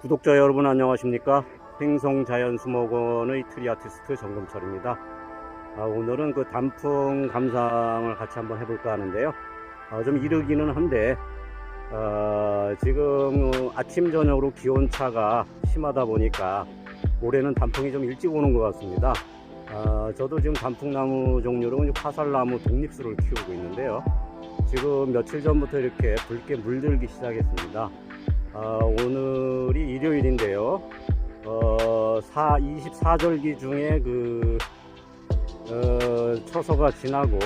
구독자 여러분 안녕하십니까? 행성자연수목원의 트리아티스트 정금철입니다. 아, 오늘은 그 단풍 감상을 같이 한번 해볼까 하는데요. 아, 좀 이르기는 한데 아, 지금 어, 아침 저녁으로 기온차가 심하다 보니까 올해는 단풍이 좀 일찍 오는 것 같습니다. 아, 저도 지금 단풍나무 종류로 이제 화살나무 독립수를 키우고 있는데요. 지금 며칠 전부터 이렇게 붉게 물들기 시작했습니다 아, 오늘이 일요일인데요. 어, 4, 24절기 중에 그, 어, 처서가 지나고,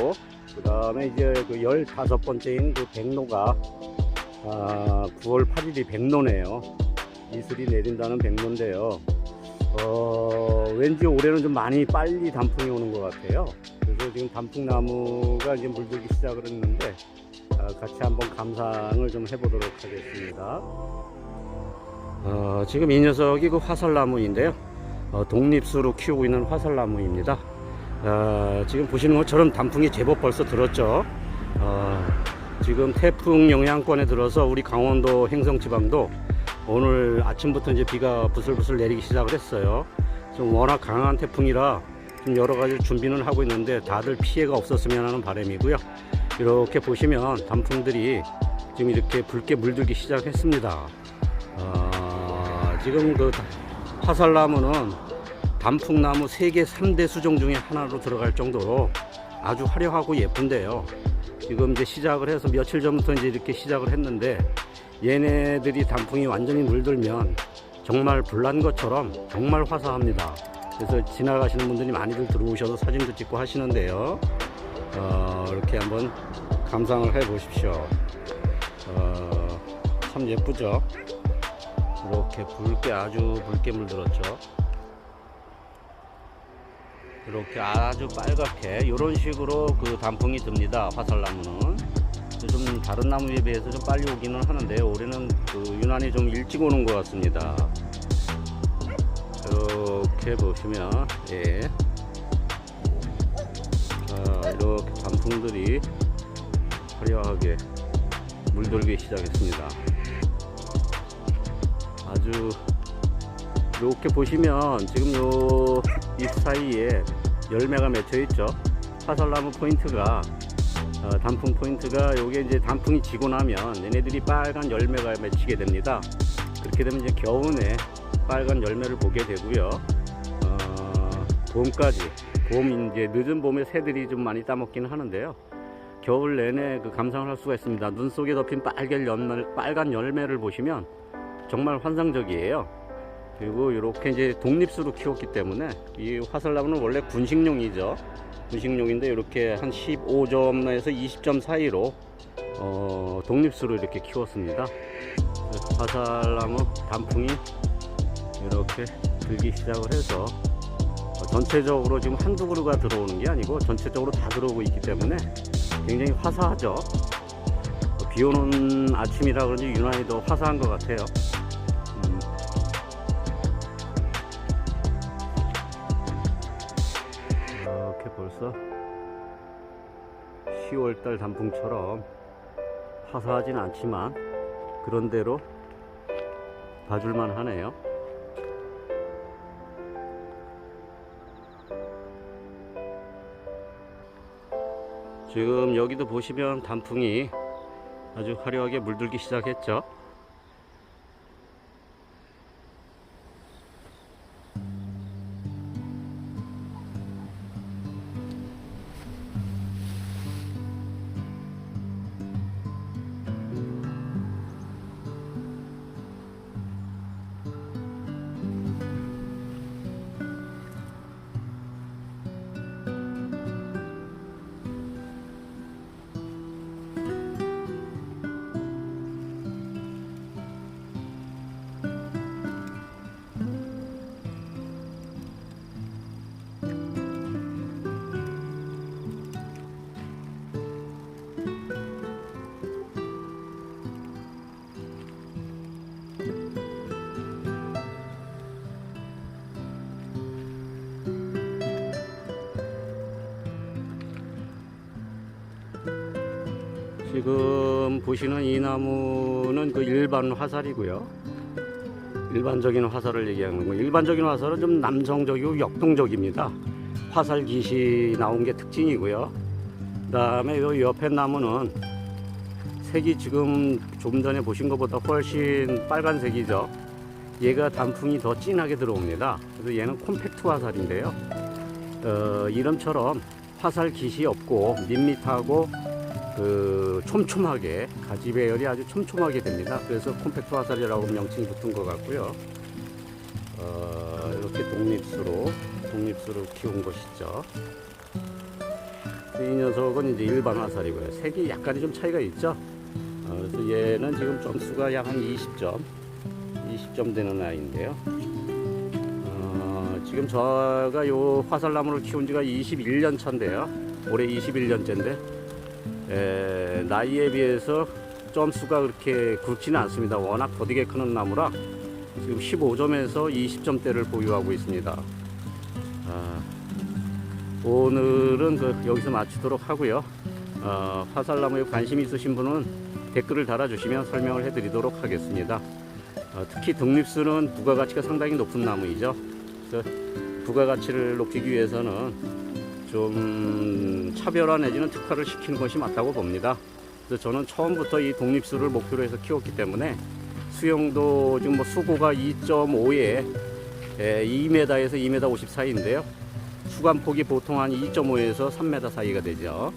그 다음에 이제 그 15번째인 그 백로가, 아, 9월 8일이 백로네요. 이슬이 내린다는 백로인데요. 어, 왠지 올해는 좀 많이 빨리 단풍이 오는 것 같아요. 그래서 지금 단풍나무가 이제 물들기 시작을 했는데, 아, 같이 한번 감상을 좀 해보도록 하겠습니다. 어, 지금 이 녀석이 그 화살나무인데요. 어, 독립수로 키우고 있는 화살나무입니다. 어, 지금 보시는 것처럼 단풍이 제법 벌써 들었죠. 어, 지금 태풍 영향권에 들어서 우리 강원도 행성지방도 오늘 아침부터 이제 비가 부슬부슬 내리기 시작을 했어요. 좀 워낙 강한 태풍이라 좀 여러 가지 준비는 하고 있는데 다들 피해가 없었으면 하는 바람이고요. 이렇게 보시면 단풍들이 지금 이렇게 붉게 물들기 시작했습니다. 어, 지금 그 화살나무는 단풍나무 세계 3대 수종 중에 하나로 들어갈 정도로 아주 화려하고 예쁜데요. 지금 이제 시작을 해서 며칠 전부터 이제 이렇게 시작을 했는데 얘네들이 단풍이 완전히 물들면 정말 불난 것처럼 정말 화사합니다. 그래서 지나가시는 분들이 많이들 들어오셔서 사진도 찍고 하시는데요. 어, 이렇게 한번 감상을 해 보십시오. 어, 참 예쁘죠? 이렇게 붉게 아주 붉게 물들었죠. 이렇게 아주 빨갛게 이런 식으로 그 단풍이 듭니다. 화살나무는 좀 다른 나무에 비해서 좀 빨리 오기는 하는데 올해는 그 유난히 좀 일찍 오는 것 같습니다. 이렇게 보시면 예. 자, 이렇게 단풍들이 화려하게 물들기 시작했습니다. 아주 이렇게 보시면 지금 요 잎 사이에 열매가 맺혀 있죠. 화살나무 포인트가 어, 단풍 포인트가 요게 이제 단풍이 지고 나면 얘네들이 빨간 열매가 맺히게 됩니다. 그렇게 되면 이제 겨우내 빨간 열매를 보게 되고요. 어, 봄까지 봄 이제 늦은 봄에 새들이 좀 많이 따먹기는 하는데요. 겨울 내내 그 감상을 할 수가 있습니다. 눈 속에 덮인 빨간 열매, 빨간 열매를 보시면 정말 환상적이에요. 그리고 이렇게 이제 독립수로 키웠기 때문에 이 화살나무는 원래 군식용이죠. 군식용인데 이렇게 한 15점에서 20점 사이로 어, 독립수로 이렇게 키웠습니다. 화살나무 단풍이 이렇게 들기 시작을 해서 어, 전체적으로 지금 한두 그루가 들어오는 게 아니고 전체적으로 다 들어오고 있기 때문에 굉장히 화사하죠. 어, 비 오는 아침이라 그런지 유난히 더 화사한 것 같아요. 음. 이렇게 벌써 10월달 단풍처럼 화사하진 않지만 그런대로 봐줄만 하네요. 지금 여기도 보시면 단풍이 아주 화려하게 물들기 시작했죠. 지금 보시는 이 나무는 그 일반 화살이고요. 일반적인 화살을 얘기하는 거. 일반적인 화살은 좀 남성적이고 역동적입니다. 화살 깃이 나온 게 특징이고요. 그다음에 요 옆에 나무는 색이 지금 좀 전에 보신 것보다 훨씬 빨간색이죠. 얘가 단풍이 더 진하게 들어옵니다. 그래서 얘는 콤팩트 화살인데요. 어, 이름처럼 화살 깃이 없고 밋밋하고 그 촘촘하게 가지 배열이 아주 촘촘하게 됩니다. 그래서 콤팩트 화살이라고 명칭이 붙은 것 같고요. 어, 이렇게 독립수로 독립수로 키운 것이죠. 이 녀석은 이제 일반 화살이고요. 색이 약간의 좀 차이가 있죠. 어, 그래서 얘는 지금 점수가 약 한 20점, 20점 되는 아이인데요. 어, 지금 저가 요 화살나무를 키운 지가 21년 차인데요. 올해 21년째인데 에, 나이에 비해서 점수가 그렇게 굵지는 않습니다. 워낙 더디게 크는 나무라 지금 15점에서 20점대를 보유하고 있습니다. 아, 오늘은 그 여기서 마치도록 하고요. 어, 화살나무에 관심 있으신 분은 댓글을 달아주시면 설명을 해드리도록 하겠습니다. 어, 특히 등립수는 부가가치가 상당히 높은 나무이죠. 부가가치를 높이기 위해서는 좀 차별화 내지는 특화를 시키는 것이 맞다고 봅니다. 그래서 저는 처음부터 이 독립수를 목표로 해서 키웠기 때문에 수영도 지금 뭐 수고가 2.5에 2m에서 2m 50 사이인데요. 수간폭이 보통 한 2.5에서 3m 사이가 되죠.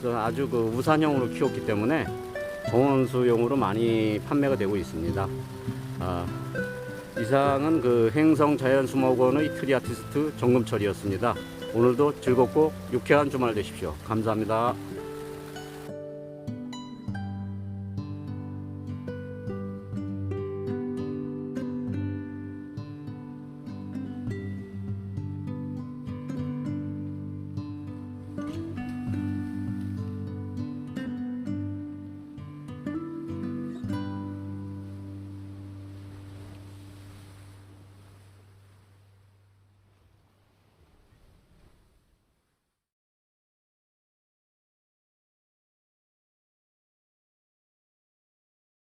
그래서 아주 그 우산형으로 키웠기 때문에 정원수용으로 많이 판매가 되고 있습니다. 아, 이상은 그 행성 자연수목원의 트리 아티스트 정금철이었습니다. 오늘도 즐겁고 유쾌한 주말 되십시오. 감사합니다.